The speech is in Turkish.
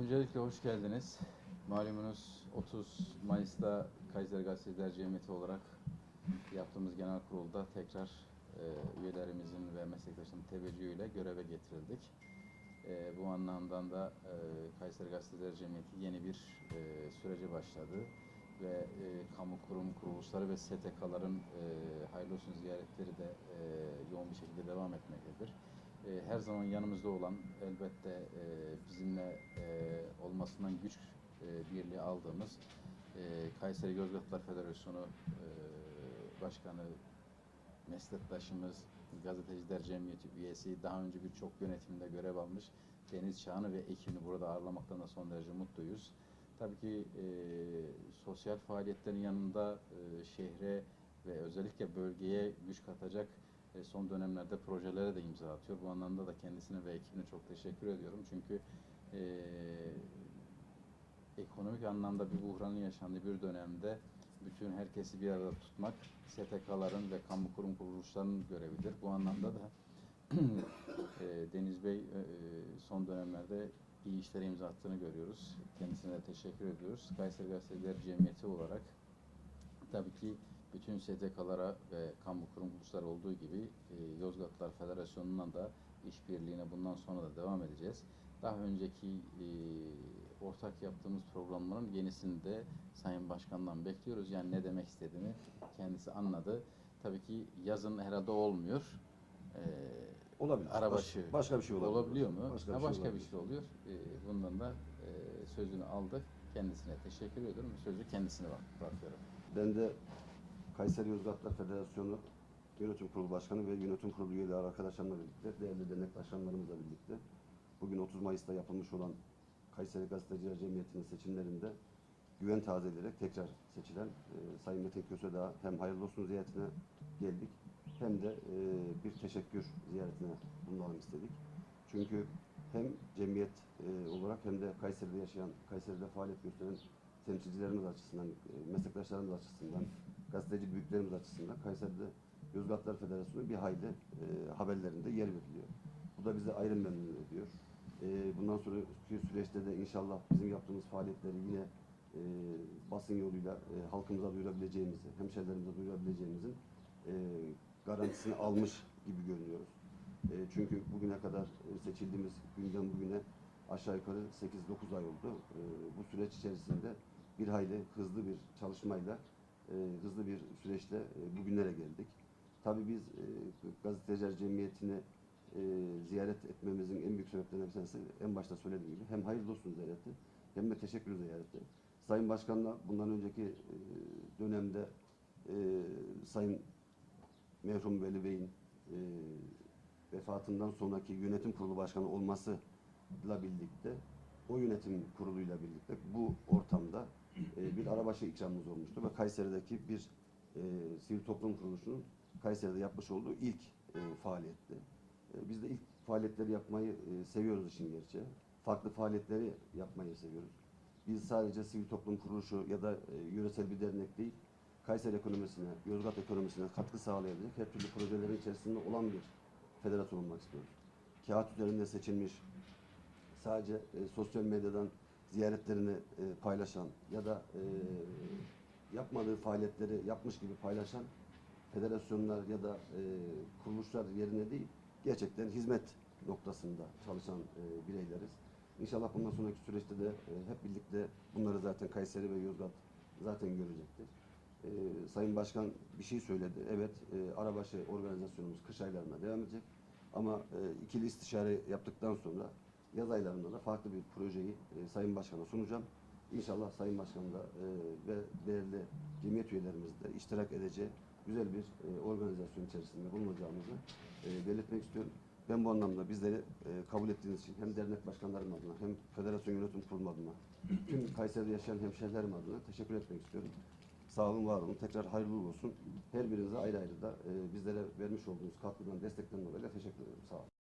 Öncelikle hoş geldiniz. Malumunuz 30 Mayıs'ta Kayseri Gazeteciler Cemiyeti olarak yaptığımız genel kurulda tekrar e, üyelerimizin ve meslektaşların teveccühüyle göreve getirildik. E, bu anlamdan da e, Kayseri Gazeteciler Cemiyeti yeni bir e, sürece başladı ve e, kamu kurum kuruluşları ve STK'ların e, hayırlı olsun ziyaretleri de e, yoğun bir şekilde devam etmektedir. E, her zaman yanımızda olan elbette e, bizimle e, olmasından güç e, birliği aldığımız e, Kayseri Yozgatlar Federasyonu e, Başkanı meslektaşımız, Gazeteciler Cemiyeti üyesi, daha önce birçok yönetimde görev almış Deniz Çağını ve ekibini burada ağırlamaktan da son derece mutluyuz. Tabii ki e, sosyal faaliyetlerin yanında e, şehre ve özellikle bölgeye güç katacak e, son dönemlerde projelere de imza atıyor. Bu anlamda da kendisine ve ekibine çok teşekkür ediyorum. Çünkü e, ekonomik anlamda bir buhranın yaşandığı bir dönemde bütün herkesi bir arada tutmak STK'ların ve kamu kurum kuruluşlarının görevidir. Bu anlamda da e, Deniz Bey e, son dönemlerde iyi işlere imza attığını görüyoruz. Kendisine de teşekkür ediyoruz. Kayseri Gazeteciler Cemiyeti olarak tabii ki bütün STK'lara ve kamu kuruluşları olduğu gibi e, Yozgatlar Federasyonu'na da işbirliğine bundan sonra da devam edeceğiz. Daha önceki e, ortak yaptığımız programların yenisini de Sayın Başkan'dan bekliyoruz. Yani ne demek istediğini kendisi anladı. Tabii ki yazın herhalde olmuyor. E, Olabilir. Arabaşı Baş- başka bir şey olabilir. olabiliyor mu? Başka Ha, bir şey başka bir olabilir. şey oluyor. E, bundan da e, sözünü aldık. Kendisine teşekkür ediyorum. Sözü kendisine bırakıyorum. Ben de Kayseri Yozgatlar Federasyonu Yönetim Kurulu Başkanı ve Yönetim Kurulu üyeleri arkadaşlarımla birlikte, değerli dernek başkanlarımızla birlikte bugün 30 Mayıs'ta yapılmış olan Kayseri Gazeteciler Cemiyeti'nin seçimlerinde güven tazeleyerek tekrar seçilen e, Sayın Metin Kösedağ hem hayırlı olsun ziyaretine geldik hem de e, bir teşekkür ziyaretine bulunalım istedik. Çünkü hem cemiyet e, olarak hem de Kayseri'de yaşayan, Kayseri'de faaliyet gösteren temsilcilerimiz açısından, e, meslektaşlarımız açısından, gazeteci büyüklerimiz açısından Kayseri'de Yozgatlar Federasyonu bir hayli e, haberlerinde yer veriliyor. Bu da bize ayrı memnun ediyor. E, bundan sonraki süreçte de inşallah bizim yaptığımız faaliyetleri yine e, basın yoluyla e, halkımıza duyurabileceğimizi, hemşehrilerimize duyurabileceğimizin e, garantisini almış gibi görünüyoruz. E, çünkü bugüne kadar e, seçildiğimiz günden bugüne aşağı yukarı 8-9 ay oldu. E, bu süreç içerisinde bir hayli hızlı bir çalışmayla, e, hızlı bir süreçle e, bugünlere geldik. Tabii biz e, gazeteciler cemiyetini e, ziyaret etmemizin en büyük sebeplerinden bir tanesi en başta söylediğim gibi hem hayırlı olsun ziyareti hem de teşekkür ziyareti. Sayın Başkan'la bundan önceki e, dönemde e, Sayın merhum Veli Bey'in e, vefatından sonraki yönetim kurulu başkanı olmasıyla birlikte o yönetim kuruluyla birlikte bu ortamda e, bir arabaşı ikramımız olmuştu ve Kayseri'deki bir e, sivil toplum kuruluşunun Kayseri'de yapmış olduğu ilk e, faaliyetti. E, biz de ilk faaliyetleri yapmayı e, seviyoruz işin gerçeği. Farklı faaliyetleri yapmayı seviyoruz. Biz sadece sivil toplum kuruluşu ya da e, yöresel bir dernek değil, Kayseri ekonomisine, Yozgat ekonomisine katkı sağlayabilecek her türlü projelerin içerisinde olan bir federasyon olmak istiyoruz. Kağıt üzerinde seçilmiş, sadece e, sosyal medyadan ziyaretlerini e, paylaşan ya da e, yapmadığı faaliyetleri yapmış gibi paylaşan federasyonlar ya da e, kuruluşlar yerine değil, gerçekten hizmet noktasında çalışan e, bireyleriz. İnşallah bundan sonraki süreçte de e, hep birlikte bunları zaten Kayseri ve Yozgat zaten görecektir. E, Sayın Başkan bir şey söyledi. Evet, e, Arabaşı organizasyonumuz kış aylarına devam edecek. Ama e, ikili istişare yaptıktan sonra yaz aylarında da farklı bir projeyi e, Sayın Başkan'a sunacağım. İnşallah Sayın Başkan da e, ve değerli cemiyet üyelerimiz de iştirak edeceği güzel bir e, organizasyon içerisinde bulunacağımızı e, belirtmek istiyorum. Ben bu anlamda bizleri e, kabul ettiğiniz için hem dernek başkanlarım adına hem federasyon yönetim kurulu adına tüm Kayseri'de yaşayan hemşehrilerim adına teşekkür etmek istiyorum. Sağ olun, var olun. Tekrar hayırlı olsun. Her birinize ayrı ayrı da e, bizlere vermiş olduğunuz katkıdan, destekten dolayı teşekkür ederim. Sağ olun.